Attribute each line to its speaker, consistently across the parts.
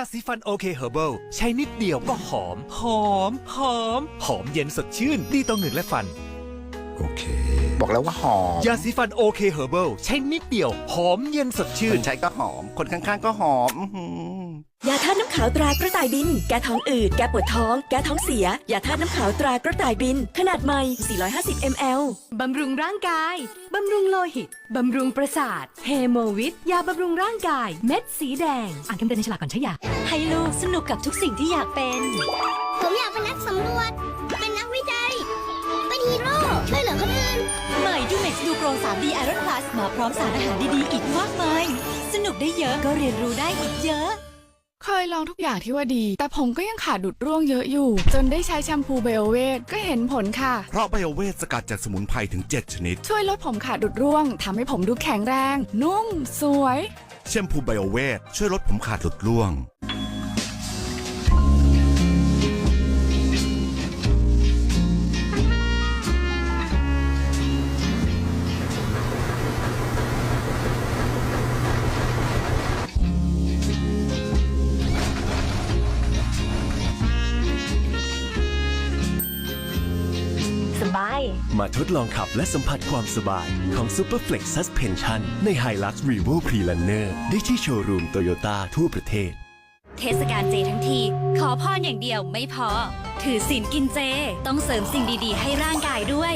Speaker 1: าสีฟันโอเคเฮอร์เบิลใช้นิดเดียวก็หอม หอม หอม หอมเย็นสดชื่น ดีต่อเหงือกและฟัน
Speaker 2: โอเค บอกแล้วว่าหอม
Speaker 1: ยาสีฟันโอเคเฮอร์เบิลใช้นิดเดียว หอมเย็นสดชื่
Speaker 2: คนนใช้ก็หอม คนข้างๆก็หอมอื้อหือ
Speaker 3: ยาธาตุน้ำขาวตรากระต่ายบิน แก้ท้องอืด แก้ปวดท้อง แก้ท้องเสีย ยาธาตุน้ำขาวตรากระต่ายบิน ขนาดใหม่ 450 ml
Speaker 4: บำรุงร่างกาย บำรุงโลหิต บำรุงประสาท เฮโมวิต ยาบำรุงร่างกาย เม็ดสีแดง อ่านคำเตือนในฉลากก่อนใช้ยา
Speaker 3: ให้ลูกสนุกกับทุกสิ่งที่อยากเป็น
Speaker 5: ผมอยากเป็นนักสำรวจ เป็นนักวิจัย เป็นฮีโร่ ช่วยเหลือคนอื่น
Speaker 3: ใหม่ดูเม็กซ์ดูโปร 3D Iron Plus มาพร้อมสารอาหารดีๆ อีกมากมาย สนุกได้เยอะก็เรียนรู้ได้อีกเยอะ
Speaker 6: เคยลองทุกอย่างที่ว่าดี แต่ผมก็ยังขาดดุดร่วงเยอะอยู่ จนได้ใช้แชมพูเบลเวทก็เห็นผลค่ะ
Speaker 7: เพราะไบโอเวทสกัดจากสมุนไพรถึง 7 ชนิด
Speaker 6: ช่วยลดผมขาดดุดร่วงทำให้ผมดูแข็งแรง นุ่ม สวย
Speaker 7: แชมพูไบโอเวทช่วยลดผมขาดหลุดร่วง
Speaker 8: มาทดลองขับและสัมผัสความสบายของ Superflex Suspension ใน Hilux Revo Prelaner ได้ที่โชว์รูมโตโยต้าทั่วประเทศ
Speaker 9: เทศกาลเจทั้งที ขอพรอย่างเดียวไม่พอ ถือศีลกินเจ ต้องเสริมสิ่งดีๆ ให้ร่างกายด้วย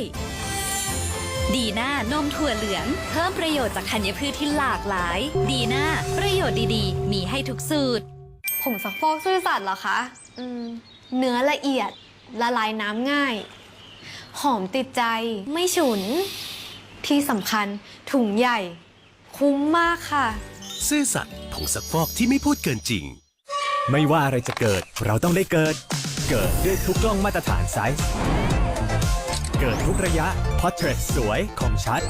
Speaker 9: ดีน่านมถั่วเหลือง เพิ่มประโยชน์จากธัญพืชที่หลากหลาย ดีน่าประโยชน์ดีๆ มีให้ทุกสูตร
Speaker 10: ผงซักฟอกซื่อสัตย์เหรอคะ อืม เนื้อละเอียด ละลายน้ำง่าย หอมติดใจ ไม่ฉุน ที่สำคัญถุงใหญ่ คุ้มมากค่ะ
Speaker 8: ซื่อสัตย์ผงซักฟอกที่ไม่พูดเกินจริง
Speaker 11: ไม่ว่าอะไรจะเกิด เราต้องได้เกิด เกิดด้วยทุกกล้องมาตรฐานไซส์เกิดทุกระยะ Portrait สวยคมชัด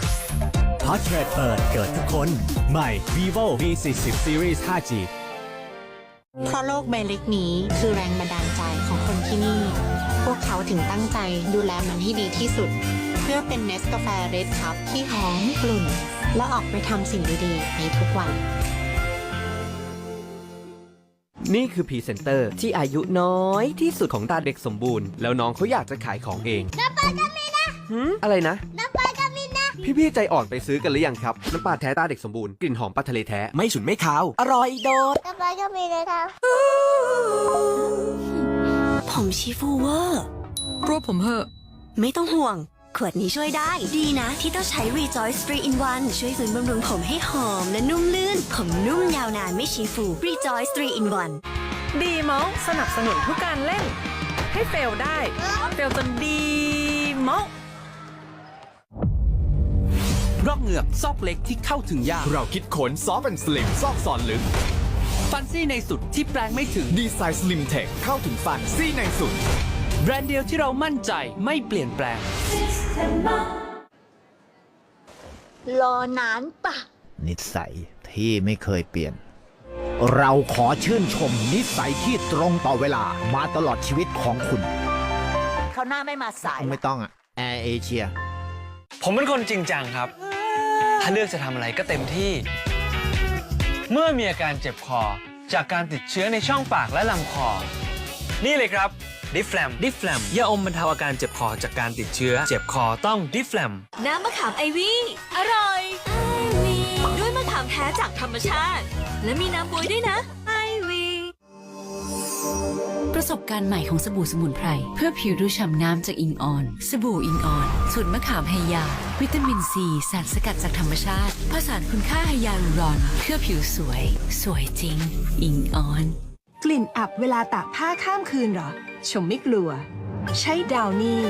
Speaker 11: Portrait เปิดเกิดทุกคน ใหม่ vivo v 4 0 series 5G
Speaker 5: เพราะโลกใบเล็กนี้คือแรงบันดาลใจของคนที่นี่ พวกเขาถึงตั้งใจดูแลมันให้ดีที่สุด เพื่อเป็นเนสกาแฟเรดคัพที่หอมกลุ่น และออกไปทำสิ่งดีๆ ในทุกวัน
Speaker 12: นี่คือพรีเซนเตอร์ที่อายุน้อยที่สุดของตาเด็กสมบูรณ์ แล้วน้องเขาอยากจะขายของเองน้ำปลาก็มีนะอะไรนะน้ำปลาก็มีนะ พี่ๆใจอ่อนไปซื้อกันหรือยังครับน้ำปลาแท้ตาเด็กสมบูรณ์กลิ่นหอมปลาทะเลแท้ไม่ฉุนไม่คาวอร่อยโดด
Speaker 5: น้ำปลาก็มีเลยค่ะ
Speaker 3: ผมชีฟูเวอร์
Speaker 4: รวบผมเหอะ
Speaker 3: ไม่ต้องห่วง ขวดนี้ช่วยได้ ดีนะ ที่ต้องใช้ Rejoice 3 in 1 ช่วยฟื้นบำรุงผมให้หอมและนุ่มลื่น ผมนุ่มยาวนานไม่ชีฟู Rejoice 3 in 1
Speaker 4: ดีมองสนับสนุนทุกการเล่น ให้เฟลได้เฟลจนดีมอง
Speaker 12: รอกเหงือกซอกเล็กที่เข้าถึงยาก
Speaker 11: เราคิดขนซอฟต์แอนด์สลิมซอกซอนลึก
Speaker 12: ฟันซี่ในสุดที่แปลงไม่ถึง
Speaker 11: ดีไซน์สลิมเทคเข้าถึงฟันซี่ในสุด
Speaker 12: แบรนด์เดียวที่เรามั่นใจไม่เปลี่ยนแปลง
Speaker 3: รอนานปะ
Speaker 2: นิสัยที่ไม่เคยเปลี่ยน เราขอชื่นชมนิสัยที่ตรงต่อเวลามาตลอดชีวิตของคุณ
Speaker 3: เขาหน้าไม่มาสาย
Speaker 2: ไม่ต้องอะแอร์เอเชีย
Speaker 12: ผมเป็นคนจริงจังครับ ถ้าเลือกจะทำอะไรก็เต็มที่ เมื่อมีอาการเจ็บคอ จากการติดเชื้อในช่องปากและลำคอ นี่เลยครับดิฟแฟลมดิฟแฟลมยาอมบรรเทาอาการเจ็บคอจากการติดเชื้อ เจ็บคอต้องดิฟแฟลม
Speaker 3: น้ำมะขามไอวี่อร่อยไอวี่ด้วยมะขามแท้จากธรรมชาติ และมีน้ำบวยด้วยนะไอวี่
Speaker 4: ประสบการณ์ใหม่ของสบู่สมุนไพร เพื่อผิวดูฉ่ำน้ำจากอิงออน สบู่อิงออนสูตรมะขามไฮยา วิตามินซี สารสกัดจากธรรมชาติ ผสานคุณค่าไฮยาลูรอน เพื่อผิวสวย สวยจริง อิงออน
Speaker 13: กลิ่นอับเวลาตากผ้าข้ามคืนหรอ ชมไม่กลัว ใช้ดาวนี่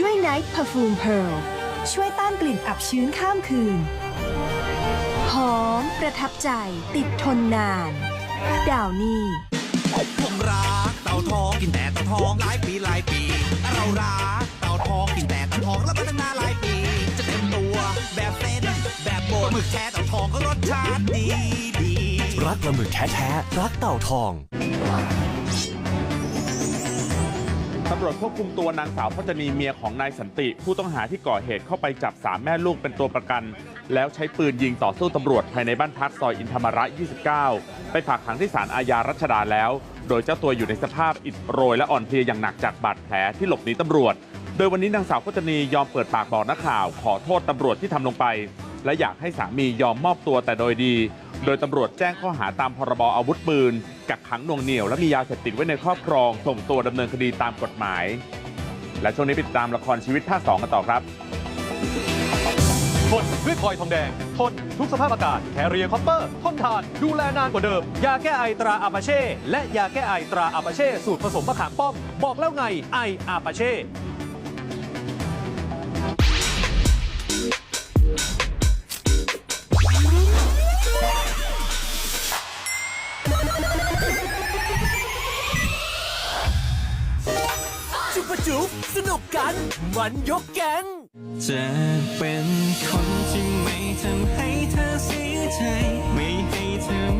Speaker 13: ด้วย Night Perfume Pearl ช่วยต้านกลิ่นอับชื้นข้ามคืน หอมประทับใจติดทนนาน ดาวนี่
Speaker 7: ผมรักาทองกินแต่เต่าทองหลายปีหลายปี เรารักเต่าทองกินแต่เต่าทองแล้วมาตั้งนานหลายปี จะเต็มตัวแบบเส้นแบบโบหมึกแท้เต่าทองก็รสชาติดีดี
Speaker 8: รักปลาหมึกแท้ๆรักเต่าทอง
Speaker 14: ตำรวจควบคุมตัวนางสาวพจนีเมียของนายสันติ ผู้ต้องหาที่ก่อเหตุเข้าไปจับสามแม่ลูกเป็นตัวประกัน แล้วใช้ปืนยิงต่อสู้ตำรวจภายในบ้านพักซอยอินธรรมระ 29 ไปฝากขังที่ศาลอาญารัชดาแล้ว โดยเจ้าตัวอยู่ในสภาพอิดโรยและอ่อนเพลียอย่างหนักจากบาดแผลที่หลบหนีตำรวจ โดยวันนี้นางสาวพจนียอมเปิดปากบอกนักข่าว ขอโทษตำรวจที่ทำลงไป และอยากให้สามียอมมอบตัวแต่โดยดี โดยตำรวจแจ้งข้อหาตามพรบอาวุธปืน กักขังหน่วงเหนี่ยวและมียาเสพติดไว้ในครอบครอง ส่งตัวดำเนินคดีตามกฎหมาย และช่วงนี้ไปติดตามละครชีวิตภาคสองกันต่อครับ
Speaker 11: ทนด้วยพลอยทองแดง ทนทุกสภาพอากาศแคเรียคอปเปอร์ทนทาน ดูแลนานกว่าเดิม ยาแก้ไอตราอาปาเช่ และยาแก้ไอตราอาปาเช่ สูตรผสมมะขามป้อม บอกแล้วไงไออาปาเช่
Speaker 7: จุ๊บสนุกกัน มันยกแก๊งจะเป็นคนที่ไม่ทำให้เธอเสียใจ ไม่ให้เธอ